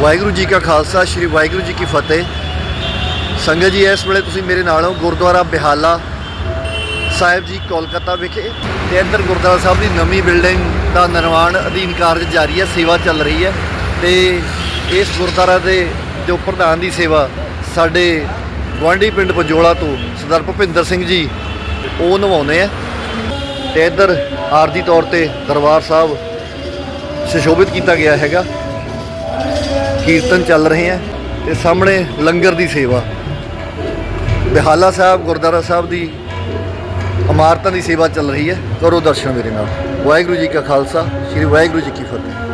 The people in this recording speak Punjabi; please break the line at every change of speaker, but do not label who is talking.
ਵਾਹਿਗੁਰੂ ਜੀ ਕਾ ਖਾਲਸਾ, ਸ੍ਰੀ ਵਾਹਿਗੁਰੂ ਜੀ ਕੀ ਫਤਿਹ। ਸੰਗਤ ਜੀ, ਇਸ ਵੇਲੇ ਤੁਸੀਂ ਮੇਰੇ ਨਾਲ ਹੋ, ਗੁਰਦੁਆਰਾ ਬਿਹਾਲਾ ਸਾਹਿਬ ਜੀ, ਕੋਲਕਾਤਾ ਵਿਖੇ। ਤੇ ਇੱਧਰ ਗੁਰਦੁਆਰਾ ਸਾਹਿਬ ਦੀ ਨਵੀਂ ਬਿਲਡਿੰਗ ਦਾ ਨਿਰਮਾਣ ਅਧੀਨ ਕਾਰਜ ਜਾਰੀ ਹੈ, ਸੇਵਾ ਚੱਲ ਰਹੀ ਹੈ। ਤੇ ਇਸ ਗੁਰਦੁਆਰਾ ਦੇ ਜੋ ਪ੍ਰਧਾਨ ਦੀ ਸੇਵਾ ਸਾਡੇ ਗੁਆਂਢੀ ਪਿੰਡ ਪਜੋਲਾ ਤੋਂ ਸਰਦਾਰ ਭੁਪਿੰਦਰ ਸਿੰਘ ਜੀ, ਉਹ ਨਿਭਾਉਂਦੇ ਆ। ਤੇ ਇੱਧਰ ਆਰਜੀ ਤੌਰ ਤੇ ਦਰਬਾਰ ਸਾਹਿਬ ਸੁਸ਼ੋਭਿਤ ਕੀਤਾ ਗਿਆ ਹੈਗਾ। ਕੀਰਤਨ ਚੱਲ ਰਹੇ ਆ ਤੇ ਸਾਹਮਣੇ ਲੰਗਰ ਦੀ ਸੇਵਾ। ਬਿਹਾਲਾ ਸਾਹਿਬ ਗੁਰਦਾਰਾ ਸਾਹਿਬ ਦੀ ਇਮਾਰਤਾਂ ਦੀ ਸੇਵਾ ਚੱਲ ਰਹੀ ਹੈ। ਕਰੋ ਦਰਸ਼ਨ ਮੇਰੇ ਨਾਲ। ਵਾਹਿਗੁਰੂ ਜੀ ਕਾ ਖਾਲਸਾ, ਸ੍ਰੀ ਵਾਹਿਗੁਰੂ ਜੀ ਕੀ ਫਤਿਹ।